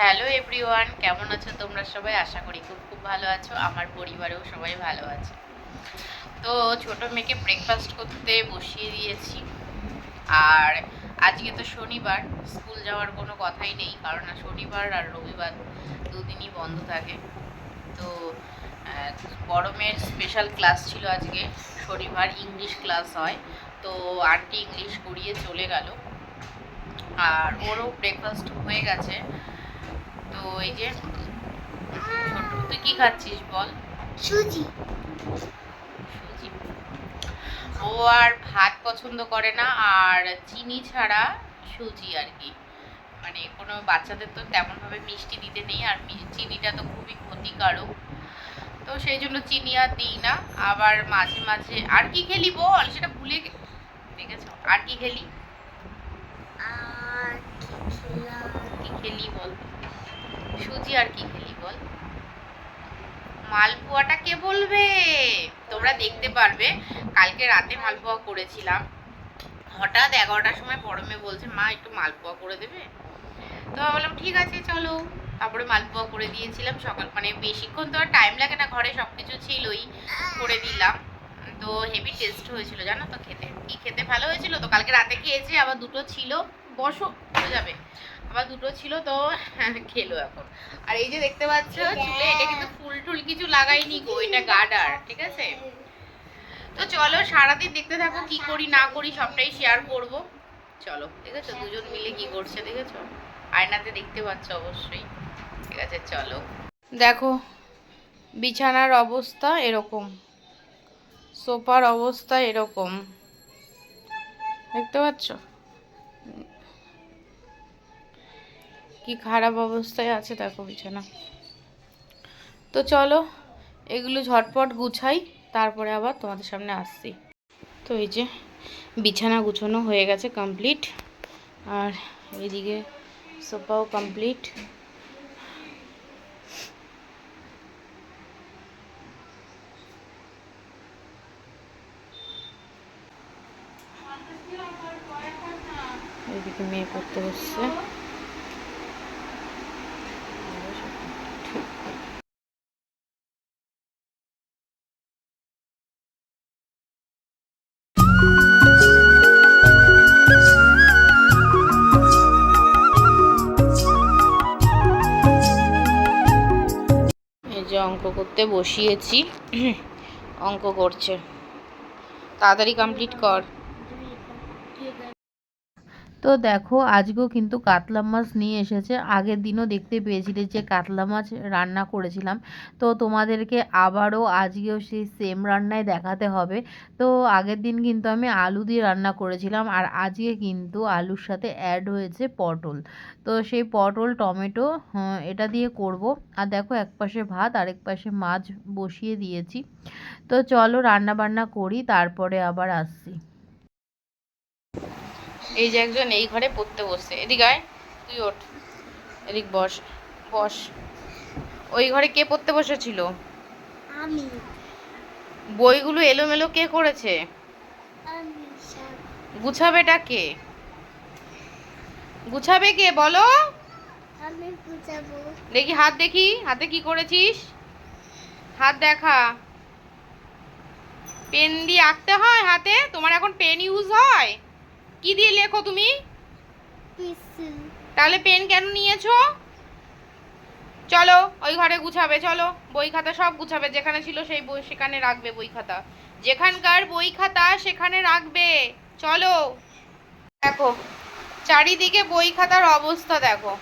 Hello everyone, কেমন আছো তোমরা সবাই? আশা করি খুব খুব ভালো আছো। আমার পরিবারেও সবাই ভালো আছে। তো ছোট মেয়েকে ব্রেকফাস্ট করতে বসিয়ে দিয়েছি। আর আজকে তো শনিবার, স্কুল যাওয়ার কোনো কথাই নেই, কারণ শনিবার আর রবিবার দুদিনই বন্ধ থাকে। তো বড় মেয়ের স্পেশাল ক্লাস ছিল আজকে। শনিবার ইংলিশ ক্লাস হয়। তো আন্টি ইংলিশ করিয়ে চলে গেল। আর ওরও ব্রেকফাস্ট হয়ে গেছে। তো এই যে তুই কি খাচ্ছিস বল? সুজি। সুজি। ও আর ভাত পছন্দ করে না আর চিনি ছাড়া সুজি আর কি। মানে কোনো বাচ্চাদের তো তেমনভাবে মিষ্টি দিতে নেই আর চিনিটা তো খুবই ক্ষতিকারক। তো সেই জন্য চিনি আর দিই না। আবার মাঝে মাঝে আর কি খেলি বল? সেটা ভুলে দেখেছ? আর কি খেলি? আর কি খেলি বল সুজি আর কি খেলি বল? মালপোয়াটা কে বলবে? তোমরা দেখতে পারবে, কালকে রাতে মালপোয়া করেছিলাম। হঠাৎ এগারোটার সময় পরমে বলছে, মা, একটু মালপোয়া করে দেবে? তো বললাম, ঠিক আছে, চলো। তারপরে মালপোয়া করে দিয়েছিলাম, সকাল মানে বেশিক্ষণ তো আর টাইম লাগে না, ঘরে সব কিছু ছিলই, করে দিলাম। তো হেভি টেস্ট হয়েছিল, জানো তো খেতে। কি খেতে ভালো হয়েছিল? তো কালকে রাতে খেয়েছি, আবার দুটো ছিল। বসো। হয়ে যাবে। আবার দুটো ছিল তো, খেলো এখন। আর এই যে দেখতে পাচ্ছ, চুলে এটা কিন্তু ফুল টুল কিছু লাগাইনি গো, এটা গার্ডার, ঠিক আছে? তো চলো, সারাদিন দেখতে থাকো, কি করি, না করি, সবটাই শেয়ার করব। চলো, ঠিক আছে? দুজন মিলে কি করছে দেখেছ আয়নাতে দেখতে পাচ্ছ অবশ্যই। ঠিক আছে, চলো। দেখো, বিছানার অবস্থা এরকম। সোফার অবস্থা এরকম। দেখতে পাচ্ছ? কি খারাপ অবস্থায় আছে দেখো বিছানা। তো চলো, এগুলো ঝটপট গুছাই, তারপরে আবার তোমাদের সামনে আসছি। তো এই যে বিছানা গুছানো হয়ে গেছে কমপ্লিট আর এইদিকে সোফাও কমপ্লিট মেয়ে পড়তে বসছে। অঙ্ক করতে বসিয়েছি। অঙ্ক করছে। তাড়াতাড়ি কমপ্লিট কর। তো দেখো আজকেও কিন্তু কাতলা মাছ নিয়ে এসেছে। আগের দিনও দেখতে পেয়েছিলে যে কাতলা মাছ রান্না করেছিলাম। তো তোমাদেরকে আবারও আজকেও সেই সেম রান্নায় দেখাতে হবে। তো আগের দিন কিন্তু আমি আলু দিয়ে রান্না করেছিলাম আর আজকে কিন্তু আলুর সাথে অ্যাড হয়েছে পটল। তো সেই পটল টমেটো হ্যাঁ, এটা দিয়ে করব। আর দেখো এক পাশে ভাত আরেক পাশে মাছ বসিয়ে দিয়েছি। তো চলো রান্না বান্না করি তারপরে আবার আসছি। এই যে একজন এই ঘরে পড়তে বসছে। এদিক আয় তুই ওঠ। এদিক বস বস। ওই ঘরে কে পড়তে বসেছিল? আমি। বইগুলো এলোমেলো কে করেছে? গুছাবেটা কে? গুছাবে কে বলো? আমি দেখি হাত দেখি হাতে কি করেছিস? হাত দেখা। পেন দিয়ে আঁকতে হয় হাতে? তোমার এখন পেন ইউজ হয়? কি দিয়ে লেখো তুমি? তাহলে পেন কেন নিয়েছো? চলো ওই ঘরে গুছাবে চলো। বই খাতা সব গুছাবে যেখানে ছিল সেই বই সেখানে রাখবে বই খাতা। যেখানকার বই খাতা সেখানে রাখবে। চলো। দেখো চারিদিকে বই খাতার অবস্থা দেখো।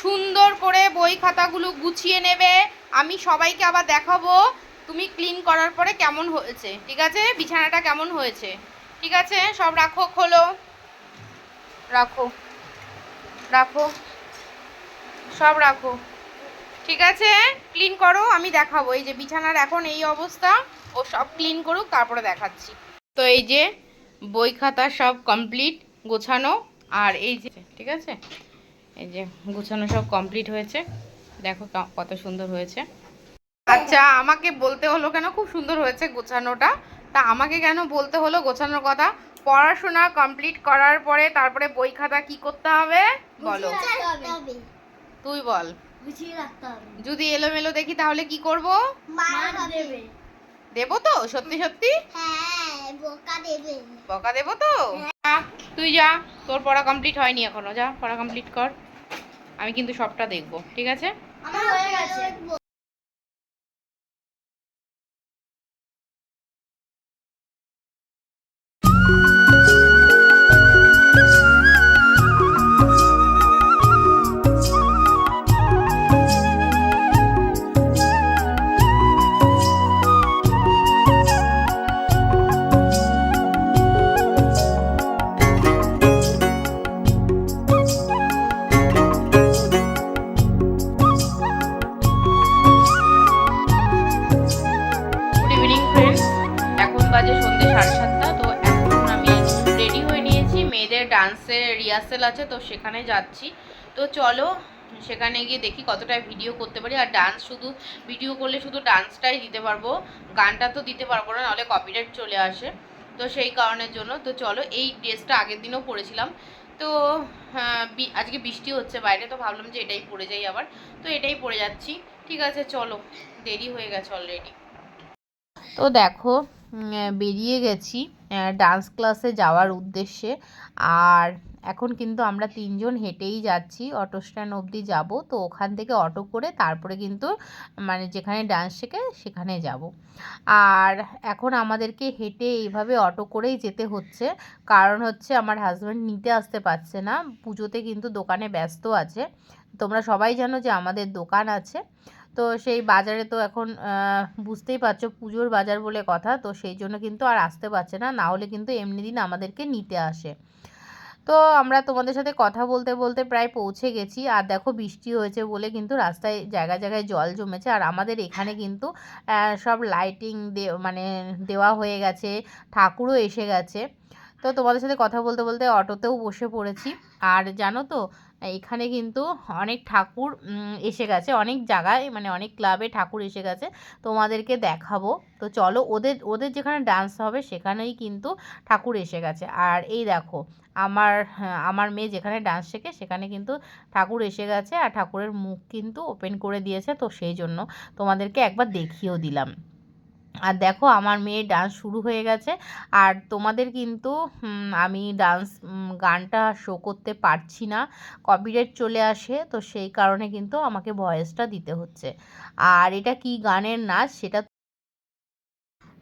সুন্দর করে বই খাতাগুলো গুছিয়ে নেবে। আমি সবাইকে আবার দেখাবো তুমি ক্লিন করার পরে কেমন হয়েছে ঠিক আছে? বিছানাটা কেমন হয়েছে? ঠিক আছে, সব রাখো, খোলো। রাখো। রাখো। সব রাখো। ঠিক আছে ক্লিন করো, আমি দেখাবো। এই যে বিছানার এখন এই অবস্থা, ও সব ক্লিন করুক, তারপরে দেখাচ্ছি। তো এই যে বই খাতা সব কমপ্লিট গোছানো, আর এই যে, ঠিক আছে? এই যে গোছানো সব কমপ্লিট হয়েছে। দেখো কত সুন্দর হয়েছে। আচ্ছা আমাকে বলতে হলো কেন? খুব সুন্দর হয়েছে গোছানোটা। তা আমাকে কেন বলতে হলো গোছানোর কথা? পড়াশোনা কমপ্লিট করার পরে তারপরে বই খাতা কি করতে হবে? বলো। তুই বল। যদি এলোমেলো দেখি তাহলে কি করব? দেবো। তো? সত্যি সত্যি? হ্যাঁ বকা দেবো। তো? তুই যা। তোর পড়া কমপ্লিট হয়নি এখনও। যা পড়া কমপ্লিট কর। আমি কিন্তু সবটা দেখব। ঠিক আছে? বাজে সন্ধ্যে সাড়ে সাতটা তো এখন আমি রেডি হয়ে নিয়েছি। মেয়েদের ডান্সের রিহার্সেল আছে তো সেখানে যাচ্ছি। তো চলো সেখানে গিয়ে দেখি কতটা ভিডিও করতে পারি। আর ডান্স শুধু ভিডিও করলে শুধু ডান্সটাই দিতে পারব। গানটা তো দিতে পারব না নাহলে কপিরাইট চলে আসে। তো সেই কারণের জন্য তো চলো এই ড্রেসটা আগের দিনও পরেছিলাম। তো হ্যাঁ, আজকে বৃষ্টি হচ্ছে বাইরে তো ভাবলাম যে এটাই পরে যাই আবার। তো এটাই পরে যাচ্ছি। ঠিক আছে চলো দেরি হয়ে গেছে অলরেডি তো দেখো বেরিয়ে গেছি ডান্স ক্লাসে যাওয়ার উদ্দেশ্যে। আর এখন কিন্তু আমরা তিনজন হেঁটেই যাচ্ছি, অটো স্ট্যান্ড অবধি যাব। তো ওখান থেকে অটো করে তারপরে কিন্তু মানে যেখানে ডান্স শেখে সেখানে যাব। আর এখন আমাদেরকে হেঁটে এইভাবে অটো করেই যেতে হচ্ছে। কারণ হচ্ছে আমার হাজব্যান্ড নিতে আসতে পারছে না। পুজোতে কিন্তু দোকানে ব্যস্ত আছে। তোমরা সবাই জানো যে আমাদের দোকান আছে। তো সেই বাজারে তো এখন বুঝতেই পারছ পুজোর বাজার বলে কথা, তো সেই জন্য কিন্তু আর আসতে পারছে না না হলে কিন্তু এমনি দিন আমাদেরকে নিতে আসে। তো আমরা তোমাদের সাথে কথা বলতে বলতে প্রায় পৌঁছে গেছি, আর দেখো বৃষ্টি হয়েছে বলে কিন্তু রাস্তায় জায়গায় জায়গায় জল জমেছে, আর আমাদের এখানে কিন্তু সব লাইটিং মানে দেওয়া হয়ে গেছে, ঠাকুরও এসে গেছে। তো তোমাদের সাথে কথা বলতে বলতে অটোতেও বসে পড়েছি, আর জানো তো এখানে কিন্তু অনেক ঠাকুর এসে গেছে। অনেক জায়গায় মানে অনেক ক্লাবে ঠাকুর এসে গেছে। তোমাদেরকে দেখাবো। তো চলো ওদের ওদের যেখানে ডান্স হবে সেখানেই কিন্তু ঠাকুর এসে গেছে। আর এই দেখো আমার হ্যাঁ, আমার মেয়ে যেখানে ডান্স শেখে সেখানে কিন্তু ঠাকুর এসে গেছে। আর ঠাকুরের মুখ কিন্তু ওপেন করে দিয়েছে। তো সেই জন্য তোমাদেরকে একবার দেখিয়েও দিলাম। আর দেখো আমার মেয়ে ডান্স শুরু হয়ে গেছে। আর তোমাদের কিন্তু আমি ডান্স গানটা শো করতে পারছি না। কপিরাইট চলে আসে, তো সেই কারণে কিন্তু আমাকে ভয়েসটা দিতে হচ্ছে। আর এটা কি গানের নাচ? সেটা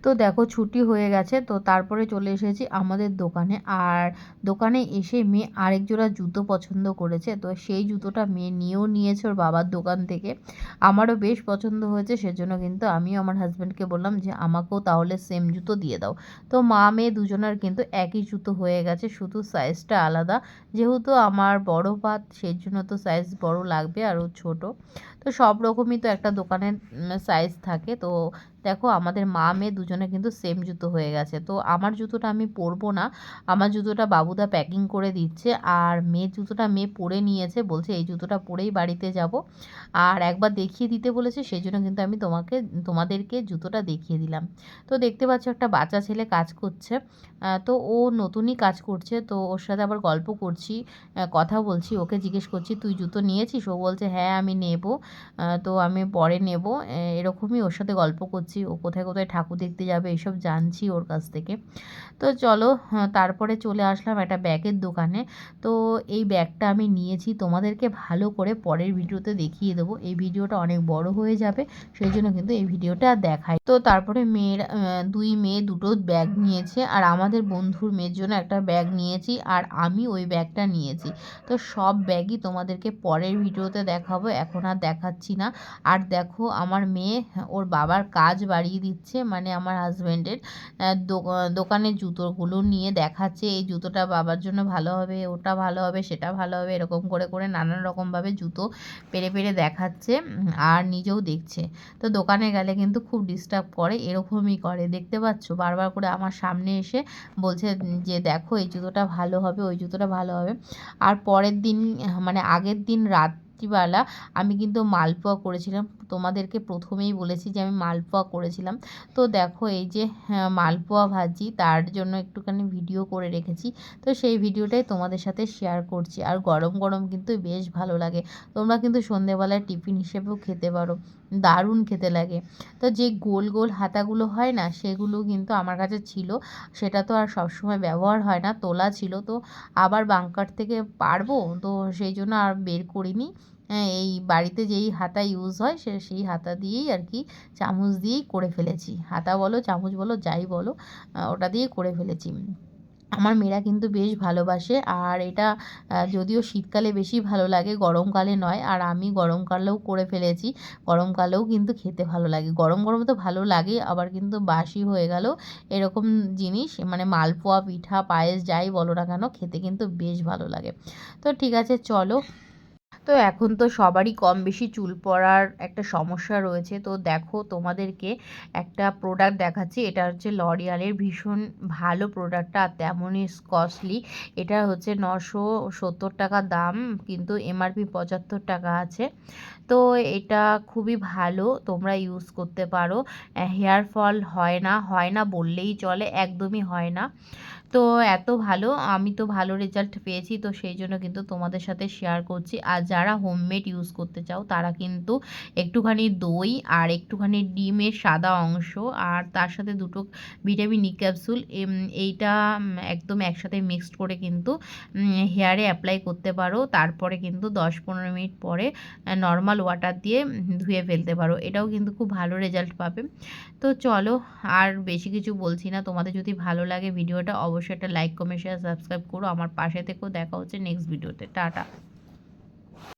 তো দেখো ছুটি হয়ে গেছে, তো তারপরে চলে এসেছি আমাদের দোকানে। আর দোকানে এসে মেয়ে আরেক জোড়া জুতো পছন্দ করেছে, তো সেই জুতোটা মেয়ে নিয়েও নিয়েছে ওর বাবার দোকান থেকে। আমারও বেশ পছন্দ হয়েছে, সেজন্য কিন্তু আমিও আমার হাজব্যান্ডকে বললাম যে, আমাকেও তাহলে সেম জুতো দিয়ে দাও। তো মা, মেয়ে দুজনের কিন্তু একই জুতো হয়ে গেছে, শুধু সাইজটা আলাদা। যেহেতু আমার বড় পাত সেই জন্য তো সাইজ বড় লাগবে আর ও ছোট। তো সব রকমই তো একটা দোকানের সাইজ থাকে। তো দেখো আমাদের মা মেয়ে দুজনে কিন্তু সেম জুতো হয়ে গেছে। তো আমার জুতোটা আমি পরবো না। আমার জুতোটা বাবুদা প্যাকিং করে দিচ্ছে আর মেয়ের জুতোটা মেয়ে পরে নিয়েছে। বলছে এই জুতোটা পরেই বাড়িতে যাব। আর একবার দেখিয়ে দিতে বলেছে সেই জন্য কিন্তু আমি তোমাকে, তোমাদেরকে জুতোটা দেখিয়ে দিলাম। তো দেখতে পাচ্ছ একটা বাচ্চা ছেলে কাজ করছে। তো ও নতুনই কাজ করছে। তো ওর সাথে আবার গল্প করছি কথা বলছি। ওকে জিজ্ঞেস করছি, তুই জুতো নিয়েছিস? ও বলছে হ্যাঁ আমি নেব। তো আমি পরে নেব। এরকমই ওর সাথে গল্প করছি। ও কোথায় কোথায় ঠাকুর দেখতে যাবে এইসব জানছি ওর কাছ থেকে। তো চলো তারপরে চলে আসলাম একটা ব্যাগের দোকানে। তো এই ব্যাগটা আমি নিয়েছি, তোমাদেরকে ভালো করে পরের ভিডিওতে দেখিয়ে দেবো। এই ভিডিওটা অনেক বড় হয়ে যাবে, সেই জন্য কিন্তু এই ভিডিওটা দেখাই। তো তারপরে মেয়ের দুই মেয়ে দুটো ব্যাগ নিয়েছে, আর আমাদের বন্ধুর মেয়ের জন্য একটা ব্যাগ নিয়েছি, আর আমি ওই ব্যাগটা নিয়েছি। তো সব ব্যাগই তোমাদেরকে পরের ভিডিওতে দেখাবো। এখন আর দেখাচ্ছি না। আর দেখো, আমার মেয়ে, ওর বাবার কাজ বাড়িয়ে দিচ্ছে মানে আমার হাজব্যান্ডের দোকানের জুতোগুলো নিয়ে দেখাচ্ছে। এই জুতোটা বাবার জন্য ভালো হবে, ওটা ভালো হবে, সেটা ভালো হবে, এরকম করে করে নানান রকমভাবে জুতো পেরে পেরে দেখাচ্ছে আর নিজেও দেখছে। তো দোকানে গেলে কিন্তু খুব ডিস্টার্ব করে, এরকমই করে। দেখতে পাচ্ছ? বারবার করে আমার সামনে এসে বলছে যে দেখো, এই জুতোটা ভালো হবে, ওই জুতোটা ভালো হবে। আর পরের দিন মানে আগের দিন রাত্রিবেলা আমি কিন্তু মালপোয়া করেছিলাম। তোমাদেরকে প্রথমেই বলেছি যে আমি মালপোয়া করেছিলাম। তো দেখো এই যে হ্যাঁ, মালপোয়া ভাজি তার জন্য একটুখানি ভিডিও করে রেখেছি। তো সেই ভিডিওটাই তোমাদের সাথে শেয়ার করছি। আর গরম গরম কিন্তু বেশ ভালো লাগে। তোমরা কিন্তু সন্ধেবেলায় টিফিন হিসেবেও খেতে পারো। দারুণ খেতে লাগে। তো যে গোল গোল হাতাগুলো হয় না সেগুলো কিন্তু আমার কাছে ছিল। সেটা তো আর সবসময় ব্যবহার হয় না তোলা ছিল। তো আবার বাংকার থেকে পারব? তো সেই জন্য আর বের করিনি। হ্যাঁ, এই বাড়িতে যেই হাতা ইউজ হয় সে সেই হাতা দিয়েই আর কি চামচ দিয়েই করে ফেলেছি। হাতা বলো চামচ বলো যাই বলো ওটা দিয়েই করে ফেলেছি। আমার মেয়েরা কিন্তু বেশ ভালোবাসে আর এটা যদিও শীতকালে বেশি ভালো লাগে গরমকালে নয় আর আমি গরমকালেও করে ফেলেছি। গরমকালেও কিন্তু খেতে ভালো লাগে। গরম গরম তো ভালো লাগে আবার কিন্তু বাসি হয়ে গেল। এরকম জিনিস মানে মালপোয়া পিঠা পায়েস যাই বলো না কেন খেতে কিন্তু বেশ ভালো লাগে। তো ঠিক আছে চলো। তো এখন তো সবারই কম বেশি চুল পড়ার একটা সমস্যা রয়েছে। তো দেখো তোমাদেরকে একটা প্রোডাক্ট দেখাচ্ছি। এটা হচ্ছে লরিয়ালের ভীষণ ভালো প্রোডাক্টটা আর তেমনই কস্টলি এটা হচ্ছে নশো সত্তর টাকা দাম, কিন্তু এমআরপি পঁচাত্তর টাকা আছে। তো এটা খুবই ভালো, তোমরা ইউজ করতে পারো। হেয়ার ফল হয় না হয় না বললেই চলে, একদমই হয় না। তো এত ভালো, আমি তো ভালো রেজাল্ট পেয়েছি, তো সেই জন্য কিন্তু তোমাদের সাথে শেয়ার করছি। আর যারা হোমমেড ইউজ করতে চাও, তারা কিন্তু একটুখানি দই আর একটুখানি ডিমের সাদা অংশ আর তার সাথে দুটো ভিটামিন ই ক্যাপসুল এইটা একদম একসাথে মিক্সড করে কিন্তু হেয়ারে অ্যাপ্লাই করতে পারো। তারপরে কিন্তু দশ পনেরো মিনিট পরে নর্মাল ওয়াটার দিয়ে ধুয়ে ফেলতে পারো। এটাও কিন্তু খুব ভালো রেজাল্ট পাবে। তো চলো, আর বেশি কিছু বলছি না। তোমাদের যদি ভালো লাগে ভিডিওটা অবশ্যই একটা লাইক কমেন্ট শেয়ার সাবস্ক্রাইব করো। আমার পাশে থেকেও দেখা হচ্ছে নেক্সট ভিডিওতে টাটা।